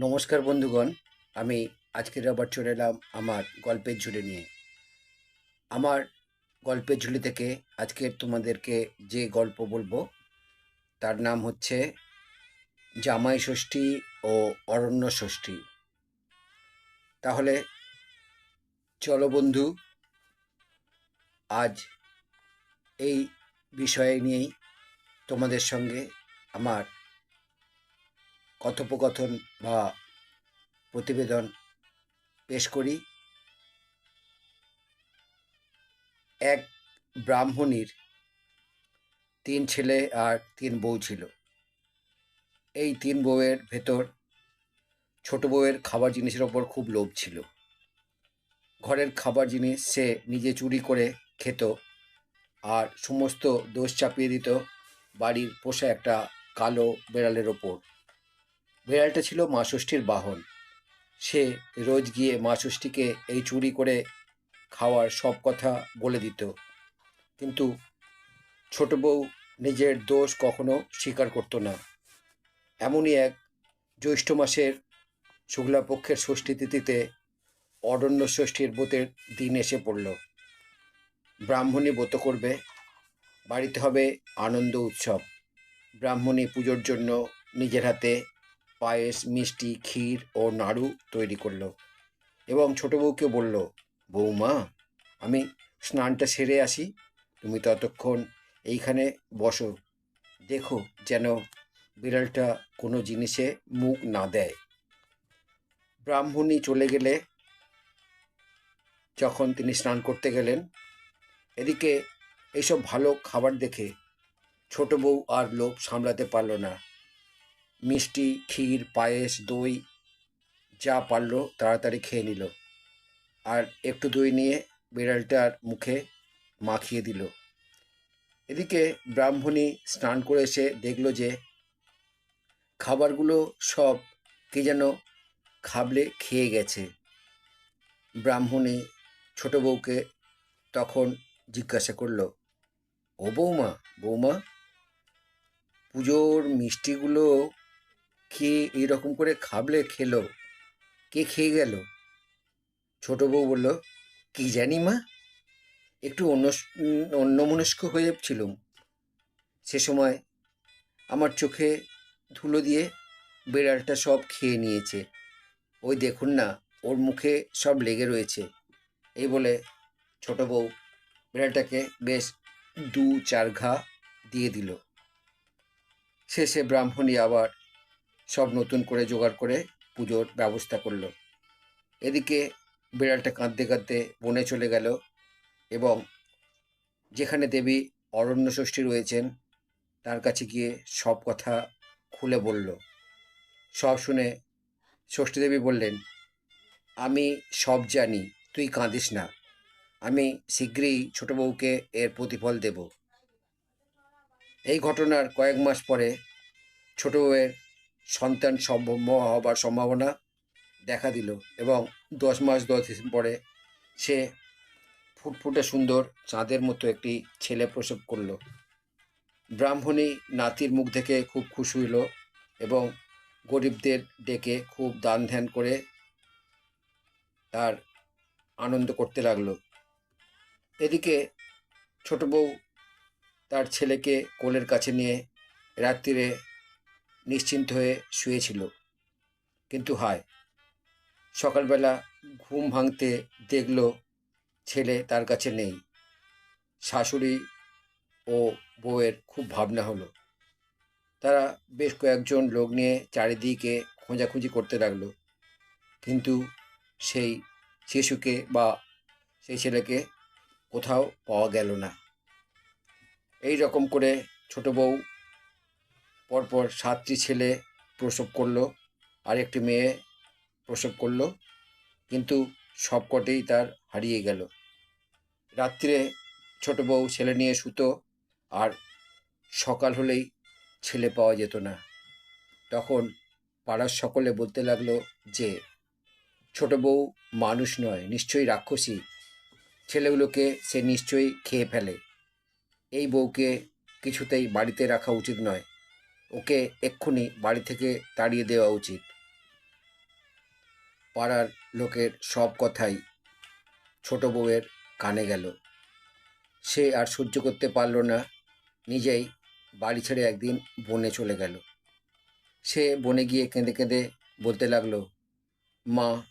নমস্কার বন্ধুগণ, আমি আজকের আবার চলে এলাম আমার গল্পের ঝুলি নিয়ে। আমার গল্পের ঝুলি থেকে আজকের তোমাদেরকে যে গল্প বলব, তার নাম হচ্ছে জামাই ষষ্ঠী ও অরণ্য ষষ্ঠী। তাহলে চলো বন্ধু, আজ এই বিষয় নিয়েই তোমাদের সঙ্গে আমার কথোপকথন বা প্রতিবেদন পেশ করি। এক ব্রাহ্মণীর তিন ছেলে আর তিন বউ ছিল। এই তিন বউয়ের ভেতর ছোট বউয়ের খাবার জিনিসের ওপর খুব লোভ ছিল। ঘরের খাবার জিনিস সে নিজে চুরি করে খেত আর সমস্ত দোষ চাপিয়ে দিত বাড়ির পোষা একটা কালো বেড়ালের ওপর। বিড়ালটা ছিল মা ষষ্ঠীর বাহন। সে রোজ গিয়ে মা ষষ্ঠীকে এই চুরি করে খাওয়ার সব কথা বলে দিত। কিন্তু ছোট বউ নিজের দোষ কখনো স্বীকার করতো না। এমনই এক জ্যৈষ্ঠ মাসের শুক্লাপক্ষের ষষ্ঠী তিথিতে অরণ্য ষষ্ঠীর ব্রতের দিন এসে পড়ল। ব্রাহ্মণী ব্রত করবে, বাড়িতে হবে আনন্দ উৎসব। ব্রাহ্মণী পুজোর জন্য নিজের হাতে পায়েস, মিষ্টি, ক্ষীর ও নাড়ু তৈরি করল এবং ছোট বউকে বলল বৌমা আমি স্নানটা সেরে আসি। তুমি ততক্ষণ এইখানে বসো। দেখো যেন বিড়ালটা কোনো জিনিসে মুখ না দেয়। ব্রাহ্মণী চলে গেলে যখন তিনি স্নান করতে গেলেন, এদিকে এইসব ভালো খাবার দেখে ছোট বউ আর লোভ সামলাতে পারল না। মিষ্টি, ক্ষীর, পায়েস, দই, যা পারল তাড়াতাড়ি খেয়ে নিল। আর একটু দই নিয়ে বিড়ালটার মুখে মাখিয়ে দিল। এদিকে ব্রাহ্মণী স্নান করে এসে দেখল যে, খাবারগুলো সব কে যেন খাবলে খেয়ে গেছে। ব্রাহ্মণী ছোট বউকে তখন জিজ্ঞাসা করল, ও বৌমা বৌমা, পুজোর মিষ্টিগুলো খেয়ে এরকম করে খাবলে খেলো? কে খেয়ে গেল? ছোট বউ বলল, কি জানি মা। একটু অন্য অন্যমনস্ক হয়ে ছিলুম। সে সময় আমার চোখে ধুলো দিয়ে বিড়ালটা সব খেয়ে নিয়েছে। ওই দেখুন না, ওর মুখে সব লেগে রয়েছে। এই বলে ছোট বউ বিড়ালটাকে বেশ দু চার ঘা দিয়ে দিল। শেষে ব্রাহ্মণী আবার সব নতুন করে জোগাড় করে পুজোর ব্যবস্থা করল। এদিকে বিড়ালটা কাঁদতে কাঁদতে বনে চলে গেল এবং যেখানে দেবী অরণ্য ষষ্ঠী রয়েছেন, তার কাছে গিয়ে সব কথা খুলে বলল। সব শুনে ষষ্ঠী দেবী বললেন, আমি সব জানি, তুই কাঁদিস না। আমি শীঘ্রই ছোট বউকে এর প্রতিফল দেব। এই ঘটনার কয়েক মাস পরে ছোট বউয়ের সন্তান সম্ভব হবার সম্ভাবনা দেখা দিল এবং দশ মাস দশ পরে সে ফুটফুটে সুন্দর চাঁদের মতো একটি ছেলে প্রসব করল। ব্রাহ্মণী নাতির মুখ দেখে খুব খুশি হইল এবং গরিবদের ডেকে খুব দান ধ্যান করে তার আনন্দ করতে লাগল। এদিকে ছোট বউ তার ছেলেকে কোলের কাছে নিয়ে রাত্রিরে নিশ্চিন্ত হয়ে শুয়েছিল। কিন্তু হায়, সকালবেলা ঘুম ভাঙতে দেখল ছেলে তার কাছে নেই। শাশুড়ি ও বউয়ের খুব ভাবনা হলো। তারা বেশ কয়েকজন লোক নিয়ে চারিদিকে খোঁজাখুঁজি করতে লাগল। কিন্তু সেই শিশুকে বা সেই ছেলেকে কোথাও পাওয়া গেল না। এই রকম করে ছোট বউ পরপর সাতটি ছেলে প্রসব করল আর একটি মেয়ে প্রসব করল, কিন্তু সবকটেই তার হারিয়ে গেল। রাত্রে ছোট বউ ছেলে নিয়ে শুতো, আর সকাল হলেই ছেলে পাওয়া যেত না। তখন পাড়ার সকলে বলতে লাগল যে, ছোট বউ মানুষ নয়, নিশ্চয়ই রাক্ষসী। ছেলেগুলোকে সে নিশ্চয়ই খেয়ে ফেলে। এই বউকে কিছুতেই বাড়িতে রাখা উচিত নয়। ওকে এক্ষুনি বাড়ি থেকে তাড়িয়ে দেওয়া উচিত। পাড়ার লোকের সব কথাই ছোট বউয়ের কানে গেল। সে আর সহ্য করতে পারল না, নিজেই বাড়ি ছেড়ে একদিন বনে চলে গেল। সে বনে গিয়ে কেঁদে কেঁদে বলতে লাগল, মা,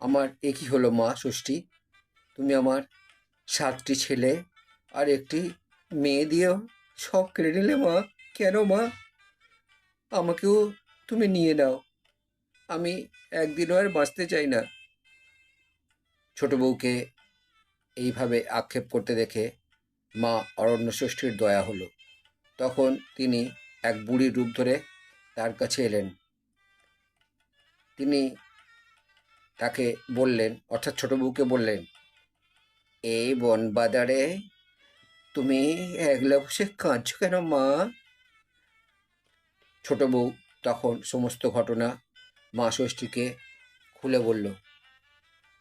আমার এ কী হলো মা ষষ্ঠী? তুমি আমার সাতটি ছেলে আর একটি মেয়ে দিয়েও সব কেড়ে নিলে মা? কেন মা? আমাকেও তুমি নিয়ে নাও। আমি একদিনও আর বাঁচতে চাই না। ছোট বউকে এইভাবে আক্ষেপ করতে দেখে মা অরণ্য ষষ্ঠীর দয়া হলো। তখন তিনি এক বুড়ির রূপ ধরে তার কাছে এলেন। তিনি তাকে বললেন, অর্থাৎ ছোট বউকে বললেন, এই বন বাজারে তুমি একলা বসে কাঁদছো কেন মা? ছোট বউ তখন সমস্ত ঘটনা মা ষষ্ঠীকে খুলে বলল।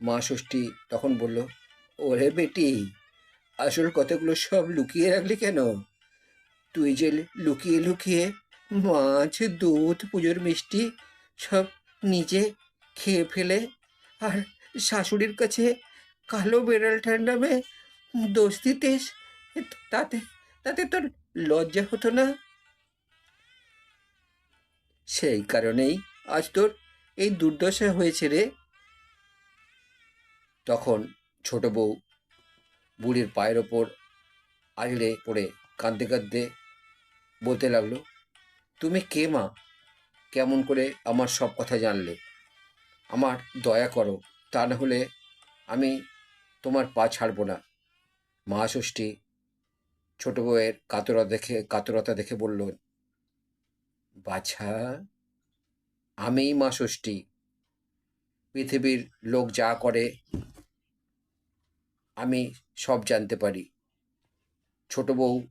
মা ষষ্ঠী তখন বলল, ওরে বেটি, আসল কথাগুলো সব লুকিয়ে রাখলি কেন? তুই যে লুকিয়ে লুকিয়ে মাছ, দুধ, পুজোর মিষ্টি সব নিজে খেয়ে ফেলে আর শাশুড়ির কাছে কালো বেড়ালটার নামে দোষ দিতেস, তাতে তাতে তোর লজ্জা হতো না? সেই কারণেই আজ তোর এই দুর্দশা হয়েছে রে। তখন ছোট বউ বুড়ির পায়ের ওপর আগলে পড়ে কাঁদতে কাঁদতে বলতে লাগল, তুমি কে মা? কেমন করে আমার সব কথা জানলে? আমার দয়া করো, তা না হলে আমি তোমার পা ছাড়ব না। মা ষষ্ঠী ছোট বউয়ের কাতরতা দেখে কাতরতা দেখে বলল বাছা, আমিই মা ষষ্ঠী। পৃথিবীর লোক যা করে, আমি সব জানতে পারি। ছোট বউ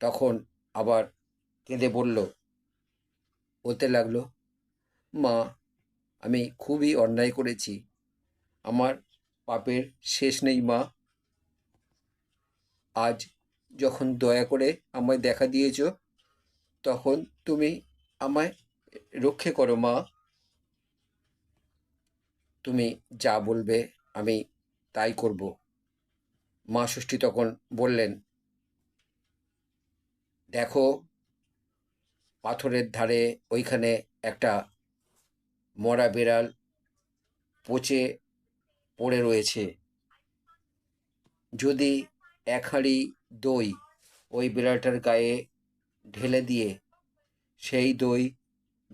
তখন আবার কেঁদে বলল, বলতে লাগল, মা, আমি খুবই অন্যায় করেছি। আমার পাপের শেষ নেই মা। আজ যখন দয়া করে আমায় দেখা দিয়েছ তখন তুমি আমায় রক্ষে করো, মা। তুমি যা বলবে আমি তাই করব। মা ষষ্ঠী তখন বললেন, দেখো, পাথরের ধারে ওইখানে একটা মরা বিড়াল পচে পড়ে রয়েছে। যদি এক হাঁড়ি দই ওই বিড়ালটার গায়ে ঢেলে দিয়ে সেই দই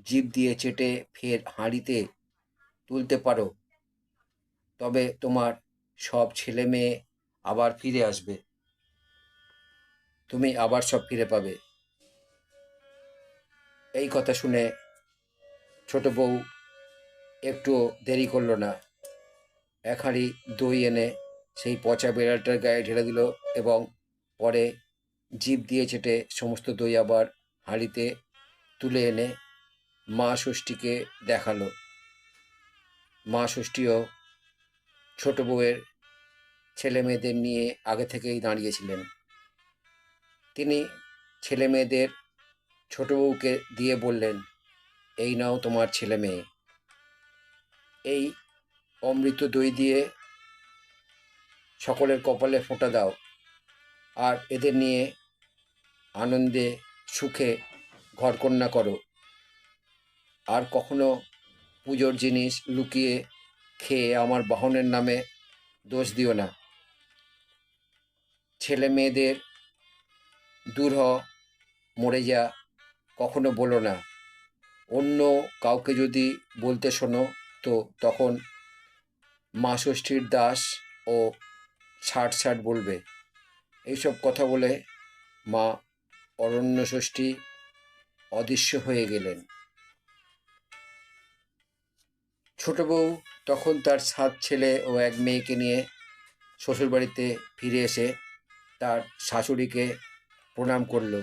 জিভ দিয়ে চেটে ফের হাঁড়িতে তুলতে পারো। তবে তোমার সব ছেলে মেয়ে আবার ফিরে আসবে। তুমি আবার সব ফিরে পাবে। এই কথা শুনে ছোট বউ একটু দেরি করল না। এক হাঁড়ি দই এনে সেই পচা বিড়ালটার গায়ে ঢেলে দিল এবং পরে জিভ দিয়ে চেটে সমস্ত দই আবার হাঁড়িতে তুলে এনে মা ষষ্ঠীকে দেখাল। মা ষষ্ঠীও ছোট বউয়ের ছেলে মেয়েদের নিয়ে আগে থেকেই দাঁড়িয়েছিলেন। তিনি ছেলে মেয়েদের ছোট বউকে দিয়ে বললেন, এই নাও তোমার ছেলে মেয়ে এই অমৃত দই দিয়ে সকলের কপালে ফোঁটা দাও, আর এদের নিয়ে আনন্দে, সুখে ঘরকন্যা করো। আর কখনো পুজোর জিনিস লুকিয়ে খেয়ে আমার বাহনের নামে দোষ দিও না। ছেলে মেয়েদের দূর হ মরে যা, কখনো বলো না। অন্য কাউকে যদি বলতে শোনো, তো তখন মা ষষ্ঠীর দাস ও ছাট ছাট বলবে। এইসব কথা বলে মা অরণ্য ষষ্ঠী অদৃশ্য হয়ে গেলেন। ছোট বউ তখন তার সাত ছেলে ও এক মেয়েকে নিয়ে শ্বশুরবাড়িতে ফিরে এসে তার শাশুড়িকে প্রণাম করল।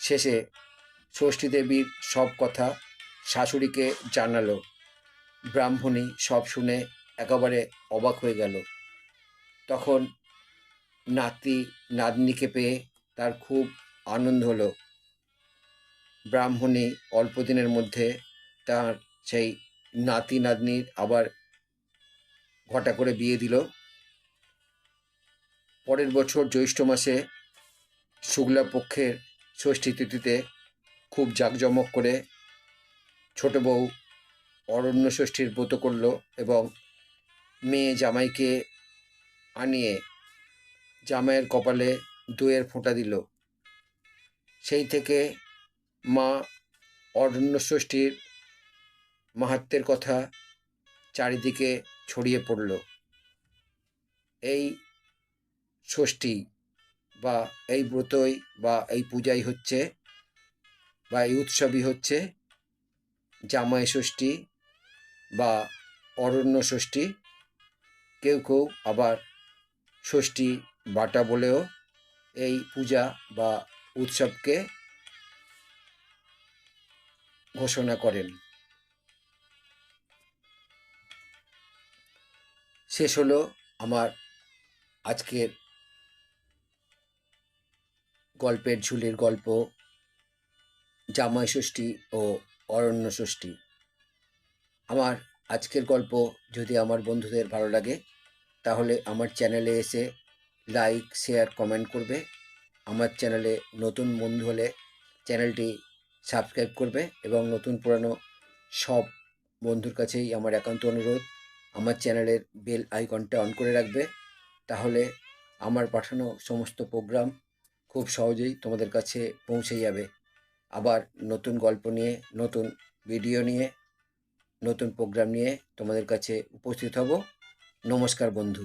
শেষে ষষ্ঠী দেবীর সব কথা শাশুড়িকে জানালো। ব্রাহ্মণী সব শুনে একেবারে অবাক হয়ে গেল। তখন নাতি, নাতনিকে পেয়ে তার খুব আনন্দ হলো। ব্রাহ্মণী অল্প দিনের মধ্যে তার সেই নাতি নাতনির আবার ঘটা করে বিয়ে দিল। পরের বছর জ্যৈষ্ঠ মাসে শুক্লা পক্ষের ষষ্ঠী তিথিতে খুব জাঁকজমক করে ছোট বউ অরণ্য ষষ্ঠীর ব্রত করল এবং মেয়ে জামাইকে আনিয়ে জামাইয়ের কপালে দইয়ের ফোঁটা দিল। সেই থেকে মা অরণ্য ষষ্ঠীর মাহাত্মের কথা চারিদিকে ছড়িয়ে পড়ল। এই ষষ্ঠী বা এই ব্রতই বা এই পূজাই হচ্ছে বা এই উৎসবই হচ্ছে জামাই ষষ্ঠী বা অরণ্য ষষ্ঠী। কেউ কেউ আবার ষষ্ঠী বাটা বলেও এই পূজা বা উৎসবকে ঘোষণা করেন। শেষ হলো আমার আজকের গল্পের ঝুলির গল্প, জামাই ষষ্ঠী ও অরণ্য ষষ্ঠী। আমার আজকের গল্প যদি আমার বন্ধুদের ভালো লাগে, তাহলে আমার চ্যানেলে এসে লাইক, শেয়ার, কমেন্ট করবে। আমার চ্যানেলে নতুন বন্ধু হলে চ্যানেলটি সাবস্ক্রাইব করবে এবং নতুন পুরানো সব বন্ধুর কাছেই আমার একান্ত অনুরোধ, আমার চ্যানেলের বেল আইকনটা অন করে রাখবে। তাহলে আমার পাঠানো সমস্ত প্রোগ্রাম খুব সহজেই তোমাদের কাছে পৌঁছে যাবে। আবার নতুন গল্প নিয়ে, নতুন ভিডিও নিয়ে, নতুন প্রোগ্রাম নিয়ে তোমাদের কাছে উপস্থিত হব। নমস্কার বন্ধু।